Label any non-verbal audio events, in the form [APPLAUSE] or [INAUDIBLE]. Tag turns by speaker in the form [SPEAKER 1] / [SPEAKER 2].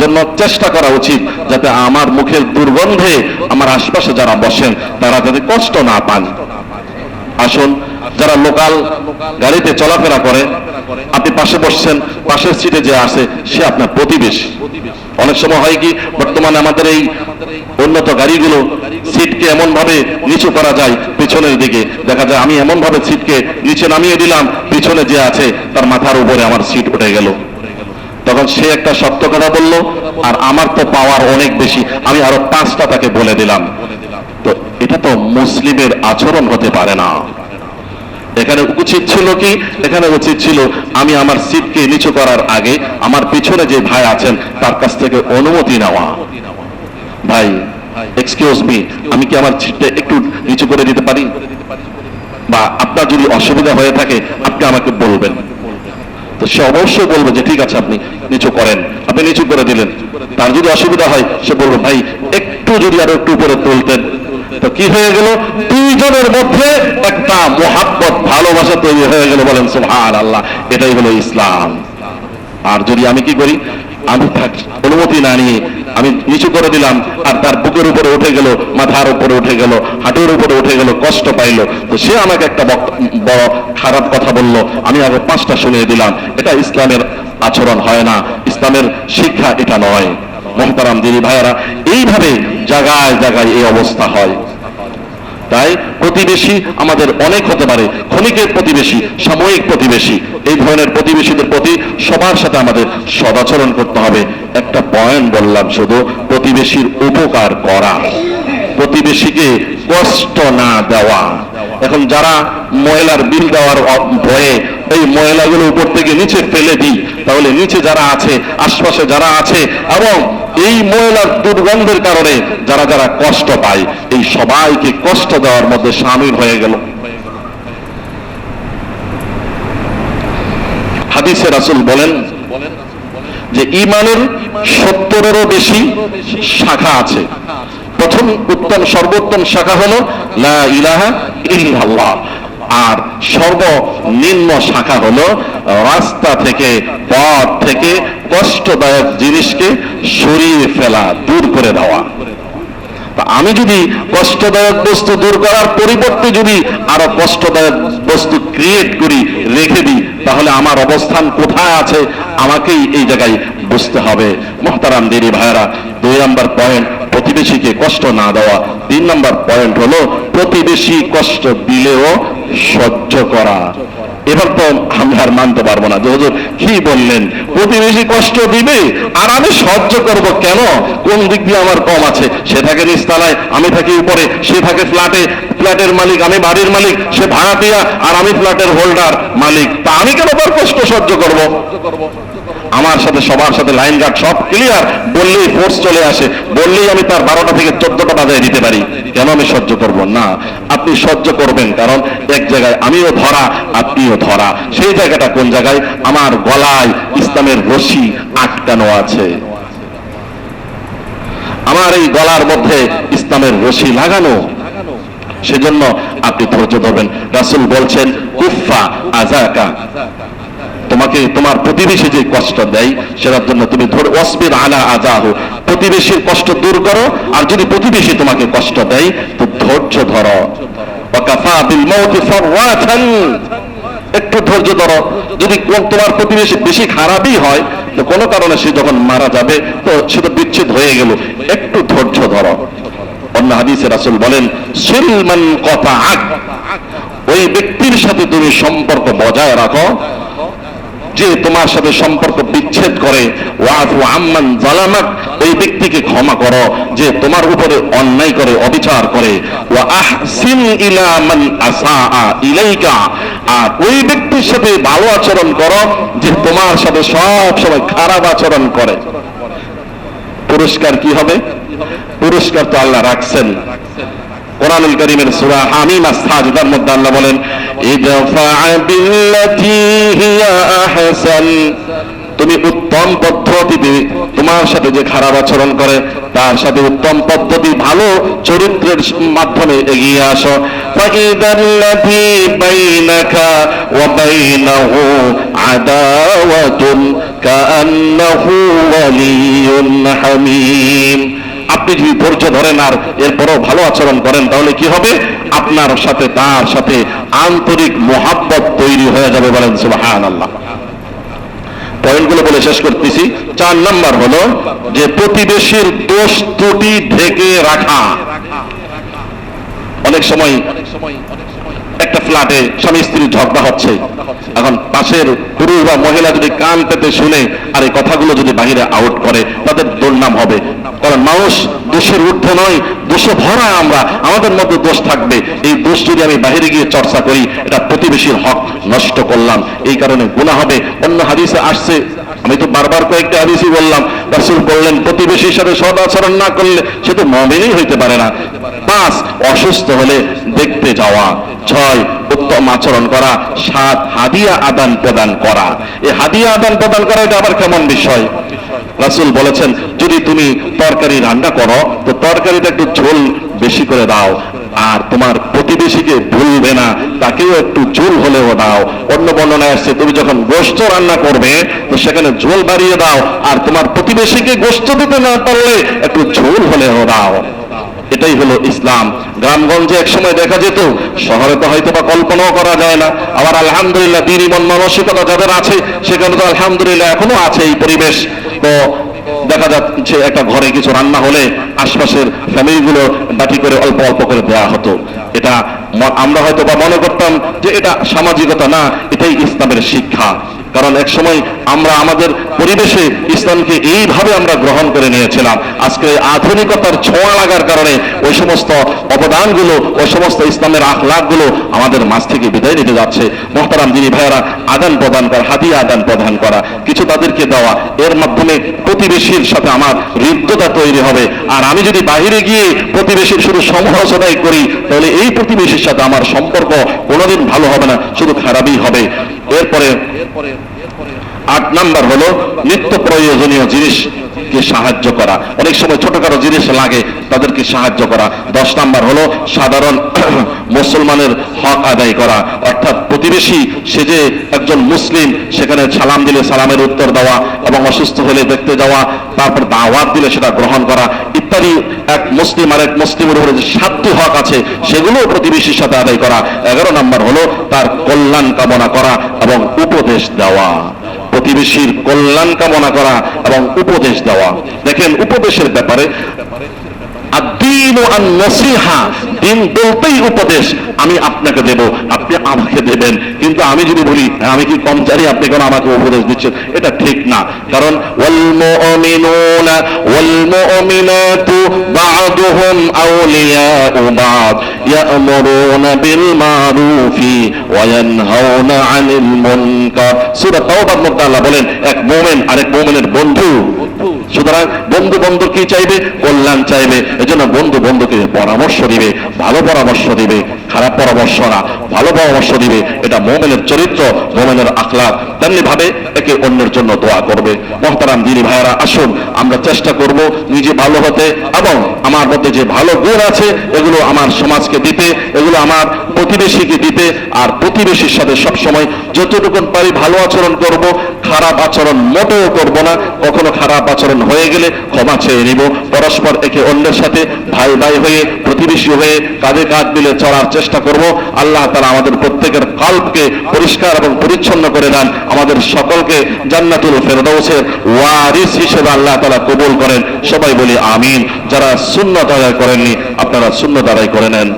[SPEAKER 1] সেজন্য চেষ্টা করা উচিত যাতে আমার মুখের দুর্গন্ধে আমার আশপাশে যারা বসেন, তারা যাতে কষ্ট না পান। আসুন, যারা লোকাল গাড়িতে চলাফেরা করে, আপনি পাশে বসছেন, পাশের সিটে যে আসে সে আপনার প্রতিবেশী। অনেক সময় হয় কি, বর্তমানে আমাদের এই উন্নত গাড়িগুলো সিটকে এমন ভাবে নিচু করা যায় পিছনের দিকে। দেখা যায় আমি এমন ভাবে সিটকে নিচে নামিয়ে দিলাম, পিছনে যে আছে, তার মাথার উপরে আমার সিট উঠে গেল। তখন সে একটা সত্য কথা বলল, আর আমার তো পাওয়ার অনেক বেশি। আমি আরও পাঁচটা তাকে বলে দিলাম। তো এটা তো মুসলিমের আচরণ হতে পারে না। এখানে উচিত ছিল কি? এখানে উচিত ছিল, আমি আমার সিটকে নিচু করার আগে আমার পিছনে যে ভাই আছেন, তার কাছ থেকে অনুমতি নেওয়া। ভাই এক্সকিউজ মি আমি কি আমার সিটটা একটু নিচু করে দিতে পারি? বা আপনার যদি অসুবিধা হয়ে থাকে, আপনি আমাকে বলবেন। তো সে অবশ্যই বলবে যে, ঠিক আছে, আপনি নিচু করেন। আপনি নিচু করে দিলেন। তার যদি অসুবিধা হয়, সে বলবে, ভাই, একটু যদি আরও একটু উপরে তুলতেন। তো কি হয়ে গেল? দুইজনের মধ্যে একটা মোহাব্বত, ভালোবাসা তৈরি হয়ে গেল বলেন সুহার আল্লাহ এটাই হলো ইসলাম। আর যদি আমি কি করি? আমি অনুমতি না নিয়ে আমি নিচু করে দিলাম, আর তার বুকের উপরে উঠে গেল, মাথার উপরে উঠে গেল, হাঁটুর উপরে উঠে গেল, কষ্ট পাইলো। তো সে আমাকে একটা বড় খারাপ কথা বলল, আমি আগে পাঁচটা শুনিয়ে দিলাম, এটা ইসলামের আচরণ হয় না, ইসলামের শিক্ষা এটা নয়। মহতারাম দিদি ভাইয়ারা, এইভাবে জায়গায় জায়গায় এই অবস্থা হয়। তাই প্রতিবেশী আমাদের অনেক হতে পারে। ক্ষণিকের প্রতিবেশী, সাময়িক প্রতিবেশী। এই ধরনের প্রতিবেশীদের প্রতি সবার সাথে আমাদের সদাচরণ করতে হবে। একটা পয়েন্ট বললাম শুধু, প্রতিবেশীর উপকার করা। প্রতিবেশীকে কষ্ট না দেওয়া। এখন যারা ময়লার বিল দেওয়ার ভয়ে এই ময়লাগুলো উপর থেকে নিচে ফেলে দিই তাহলে নিচে যারা আছে, আশপাশে যারা আছে, এবং এই ময়লার দুর্গন্ধের কারণে যারা যারা কষ্ট পায়, এই সবাইকে কষ্ট দেওয়ার মধ্যে সামিল হয়ে গেল। হাদিসে রাসূল বলেন যে ইমানের সত্তরেরও বেশি শাখা আছে। প্রথম, উত্তম, সর্বোত্তম শাখা হলো লা ইলাহা ইল্লাল্লাহ। আর সর্বনিম্ন শাখা হলো রাস্তা থেকে, পথ থেকে কষ্টদায়ক জিনিসকে সরিয়ে ফেলা, দূর করে দেওয়া। আমি যদি কষ্টদায়ক বস্তু দূর করার পরিবর্তে যদি আরও কষ্টদায়ক বস্তু ক্রিয়েট করি, রেখে দিই, তাহলে আমার অবস্থান কোথায় আছে, আমাকেই এই জায়গায় বুঝতে হবে। মহতারাম দেরি ভাইরা দুই নম্বর পয়েন্ট প্রতিবেশীকে কষ্ট না দেওয়া। তিন নম্বর পয়েন্ট হলো প্রতিবেশী কষ্ট দিলেও সহ্য করা। এবার তো আমি আর মানতে পারব না যে হুজুর কি বললেন? প্রতিবেশী কষ্ট দিবে আর আমি সহ্য করব কেন? কোন দিক দিয়ে আমার কম আছে? সে থাকে নিচতলায়, আমি থাকি উপরে, সে থাকে ফ্ল্যাটে ফ্ল্যাটের মালিক, আমি বাড়ির মালিক, সে ভাড়া ভাড়াটিয়া, আর আমি ফ্ল্যাটের হোল্ডার মালিক। তা আমি কেন তার কষ্ট সহ্য করব? আমার সাথে, সবার সাথে লাইন গার্ড সব ক্লিয়ার বললেই ফোর্স চলে আসে। বললেই আমি তার বারোটা থেকে চোদ্দটা বাজায় দিতে পারি। কেন আমি সহ্য করব? না, আপনি সহ্য করবেন, কারণ এক জায়গায় আমিও ধরা, আপনিও ধরা। সেই জায়গাটা কোন জায়গায়? আমার গলায় ইসলামের রশি আটকানো আছে। আমার এই গলার মধ্যে ইসলামের রশি লাগানো। সেজন্য আপনি ধৈর্য ধরবেন। রাসুল বলছেন কুফা আজাকা তোমাকে তোমার প্রতিবেশী যে কষ্ট দেয়, সেটার জন্য তুমি ধর অসবির আলা আজাহ প্রতিবেশীর কষ্ট দূর করো, আর যদি প্রতিবেশী তোমাকে কষ্ট দেয়, তো ধৈর্য ধরো। একটু ধৈর্য ধরো। যদি তোমার প্রতিবেশী বেশি খারাপই হয়, তো কোনো কারণে সে যখন মারা যাবে, তো সে তো বিচ্ছেদ হয়ে গেল। একটু ধৈর্য ধরো। অন্য হাদিসে রাসূল বলেন সিলমান কথা ওই ব্যক্তির সাথে তুমি সম্পর্ক বজায় রাখো যে তোমার সাথে সম্পর্ক বিচ্ছেদ করে ওয়াফু আম্মান জালামাক, ওই ব্যক্তিকে ক্ষমা করো, যে তোমার উপরে অন্যায় করে, অবিচার করে। ওয়া আহসিন ইলা মান আসাআ ইলাইকা, আর ওই ব্যক্তির সাথে ভালো আচরণ করো, যে তোমার সাথে সব সময় খারাপ আচরণ করে। পুরস্কার কি হবে? পুরস্কার তো আল্লাহ রাখছেন। কোরআনুল করিমের সুরা হামিমা সাজদার মধ্যে আল্লাহ বলেন, ইদফা বিল্লাতি হিয়া আহসান। তুমি উত্তম পদ্ধতিতে তোমার সাথে যে খারাপ আচরণ করে, তার সাথে উত্তম পদ্ধতি ভালো চরিত্রের মাধ্যমে এগিয়ে আসো। আদাওয়াতুন কাআন্নাহু ওয়ালিয়ুন হামিম। আপনি ধৈর্য ধরেন আর এরপরও ভালো আচরণ করেন, তাহলে কি হবে? আপনার সাথে, তার সাথে আন্তরিক মোহাব্বত তৈরি হয়ে যাবে বলেন সুবাহান আল্লাহ পয়েন্টগুলো বলে শেষ করতেছি। চার নাম্বার হলো যে প্রতিবেশীর দোষ ত্রুটি ঢেকে রাখা। অনেক সময় একটা ফ্ল্যাটে স্বামী স্ত্রী ঝগড়া হচ্ছে। এখন পাশের পুরুষ বা মহিলা যদি কান পেতে শুনে আর এই কথাগুলো যদি বাহিরে আউট করে, তাদের দুর্নাম হবে। কারণ মানুষ দোষের ঊর্ধ্বে নয় দোষে ভরা আমরা, আমাদের মধ্যে দোষ থাকবে। এই দোষ যদি আমি বাহিরে গিয়ে চর্চা করি, এটা প্রতিবেশীর হক নষ্ট করলাম। এই কারণে গুণা হবে। অন্য হাদিসে আসছে আমি তো বারবার কয়েকটা হাদিসই বললাম, রাসূল বললেন প্রতিবেশীর সাথে সদ আচরণ না করলে সে তো মমিনই হইতে পারে না। পাঁচ, অসুস্থ হলে দেখতে যাওয়া। ছয়, উত্তম আচরণ করা। সাত, হাদিয়া আদান প্রদান করা। এই হাদিয়া আদান প্রদান করা, এটা আবার কেমন বিষয়? রাসুল বলেছেন, যদি তুমি তরকারি রান্না করো, তো তরকারিটা একটু ঝোল বেশি করে দাও। আর তোমার প্রতিবেশীকে ভুলবে না, তাকেও একটু ঝোল হলেও দাও। অন্য বর্ণনায় আসছে, তুমি যখন গোস্ত রান্না করবে, তো সেখানে ঝোল বাড়িয়ে দাও, আর তোমার প্রতিবেশীকে গোস্ত দিতে না পারলে একটু ঝোল হলেও দাও। এটাই হলো ইসলাম। গ্রামগঞ্জে এক সময় দেখা যেত, শহরে তো হয়তো বা কল্পনাও করা যায় না। আবার আলহামদুলিল্লাহ, দিনই মন মানসিকতা যাদের আছে, সেখানে তো আলহামদুলিল্লাহ এখনও আছে এই পরিবেশ। তো দেখা যাচ্ছে একটা ঘরে কিছু রান্না হলে আশপাশের ফ্যামিলিগুলো বাটি করে অল্প অল্প করে দেওয়া হতো। এটা আমরা হয়তো বা মনে করতাম যে এটা সামাজিকতা না, এটাই ইসলামের শিক্ষা। কারণ এক সময় আমরা আমাদের পরিবেশে ইসলামকে এইভাবে আমরা গ্রহণ করে নিয়েছিলাম। আজকে আধুনিকতার ছোঁয়া লাগার কারণে ওই সমস্ত অবদানগুলো, ওই সমস্ত ইসলামের আখলাকগুলো আমাদের মাঝ থেকে বিদায় নিতে যাচ্ছে। মোহতারাম যিনি ভাইয়েরা, আদান প্রদান করা, হাদিয়া আদান প্রদান করা, কিছু তাদেরকে দেওয়া, এর মাধ্যমে প্রতিবেশীর সাথে আমার হৃদ্যতা তৈরি হবে। আর আমি যদি বাহিরে গিয়ে প্রতিবেশীর শুধু সমালোচনাই করি, তাহলে এই প্রতিবেশীর সাথে আমার সম্পর্ক কোনোদিন ভালো হবে না, শুধু খারাপই হবে। এরপরে আট নাম্বার হলো নিত্য প্রয়োজনীয় জিনিসকে সাহায্য করা। অনেক সময় ছোটখাটো জিনিস লাগে, তাদেরকে সাহায্য করা। দশ নাম্বার হলো সাধারণ [COUGHS] মুসলমানের হক আদায় করা। অর্থাৎ প্রতিবেশী, সে যে একজন মুসলিম, সেখানে সালাম দিলে সালামের উত্তর দেওয়া এবং অসুস্থ হলে দেখতে যাওয়া, তারপর দাওয়াত দিলে সেটা গ্রহণ করা ইত্যাদি। এক মুসলিম আর এক মুসলিমের উপরে যে সাতটি হক আছে সেগুলো প্রতিবেশীর সাথে আদায় করা। এগারো নাম্বার হলো তার কল্যাণ কামনা করা এবং উপদেশ দেওয়া। প্রতিবেশীর কল্যাণ কামনা করা এবং উপদেশ দেওয়া। দেখেন, উপদেশের ব্যাপারে দিন বলতেই উপদেশ, আমি আপনাকে দেব, আপনি আমাকে দেবেন। কিন্তু আমি যদি বলি, আমি কি কম জানি আপনি কেন আমাকে উপদেশ দিচ্ছেন? এটা ঠিক না। কারণ, ওয়াল মুমিনুনা, ওয়াল মুমিনাতু বা'দুহুম بعض يأمرون بالمعروف وينهون মারুফি المنكر. سورة توبة মুনকার بولين এক মুমিন আরেক মুমিনের বন্ধু। সুতরাং বন্ধু বন্ধু কি চাইবে? কল্যাণ চাইবে। এজন্য বন্ধু বন্ধুকে পরামর্শ দিবে, ভালো পরামর্শ দিবে। খারাপ পরামর্শ না, ভালো পরামর্শ দিবে, এটা মোমেনের চরিত্র, মোমেনের আখলাক তেমনি ভাবে একে অন্যের জন্য দোয়া করবে। মহতারাম দিনী ভাইয়ারা, আসুন, আমরা চেষ্টা করব নিজে ভালো হতে এবং আমার মধ্যে যে ভালো গুণ আছে, এগুলো আমার সমাজকে দিতে, এগুলো আমার প্রতিবেশীকে দিতে, আর প্রতিবেশীর সাথে সব সময় যতটুকুন পারি ভালো আচরণ করব, খারাপ আচরণ মোটেও করব না, কখনো খারাপ আচরণ হয়ে গেলে ক্ষমা চেয়ে নিব। পরস্পর একে অন্যের সাথে ভাই ভাই হয়ে, প্রতিবেশী হয়ে কাঁধে কাঁধ মিলে চলার চেষ্টা করব। আল্লাহ তারা আমাদের প্রত্যেকের কল্পকে পরিষ্কার এবং পরিচ্ছন্ন করে দেন। আমাদের সকলকে জান্নাতুল ফেরদৌসের ওয়ারিস হিসেবে আল্লাহ তারা কবুল করেন। সবাই বলি আমিন। যারা শূন্য আদায় করেননি, আপনারা শূন্য আদায় করে নেন।